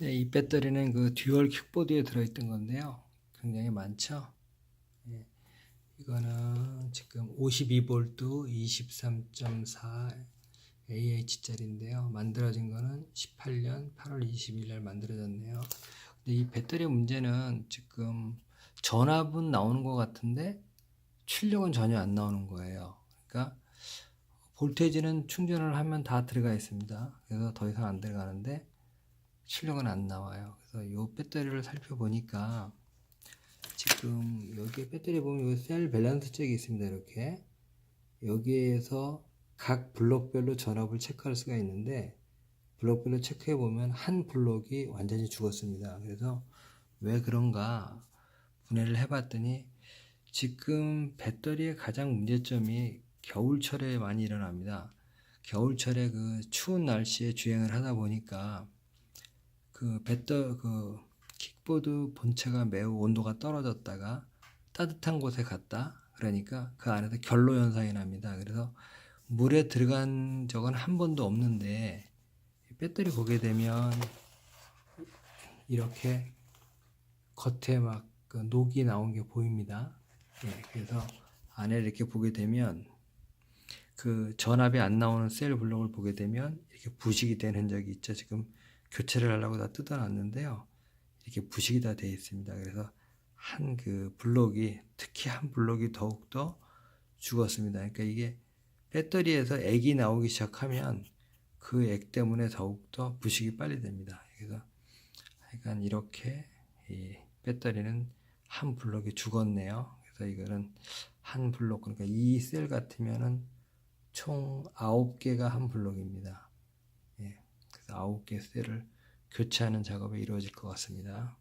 네, 이 배터리는 그 듀얼 킥보드에 들어있던 건데요. 굉장히 많죠. 예, 이거는 지금 52V 23.4 AH짜리인데요. 만들어진 거는 18년 8월 20일 날 만들어졌네요. 근데 이 배터리 문제는 지금 전압은 나오는 것 같은데 출력은 전혀 안 나오는 거예요. 그러니까 볼테이지는 충전을 하면 다 들어가 있습니다. 그래서 더 이상 안 들어가는데 출력은 안 나와요. 그래서 이 배터리를 살펴보니까 지금 여기 배터리 보면 셀 밸런스 잭이 있습니다. 이렇게 여기에서 각 블록별로 전압을 체크할 수가 있는데 블록별로 체크해 보면 한 블록이 완전히 죽었습니다. 그래서 왜 그런가 분해를 해봤더니 지금 배터리의 가장 문제점이 겨울철에 많이 일어납니다. 겨울철에 그 추운 날씨에 주행을 하다 보니까 그 배터 그 킥보드 본체가 매우 온도가 떨어졌다가 따뜻한 곳에 갔다 그러니까 그 안에서 결로 현상이 납니다. 그래서 물에 들어간 적은 한 번도 없는데 배터리 보게 되면 이렇게 겉에 막 그 녹이 나온 게 보입니다. 예, 그래서 안에 이렇게 보게 되면 그 전압이 안 나오는 셀 블록을 보게 되면 이렇게 부식이 된 흔적이 있죠. 지금 교체를 하려고 다 뜯어놨는데요. 이렇게 부식이 다 되어 있습니다. 그래서 한 그 블록이 특히 한 블록이 더욱더 죽었습니다. 그러니까 이게 배터리에서 액이 나오기 시작하면 그 액 때문에 더욱더 부식이 빨리 됩니다. 그래서 하여간 이렇게 이 배터리는 한 블록이 죽었네요. 그래서 이거는 한 블록 그러니까 이 셀 같으면은 총 9개가 한 블록입니다. 예. 그래서 9개 셀을 교체하는 작업이 이루어질 것 같습니다.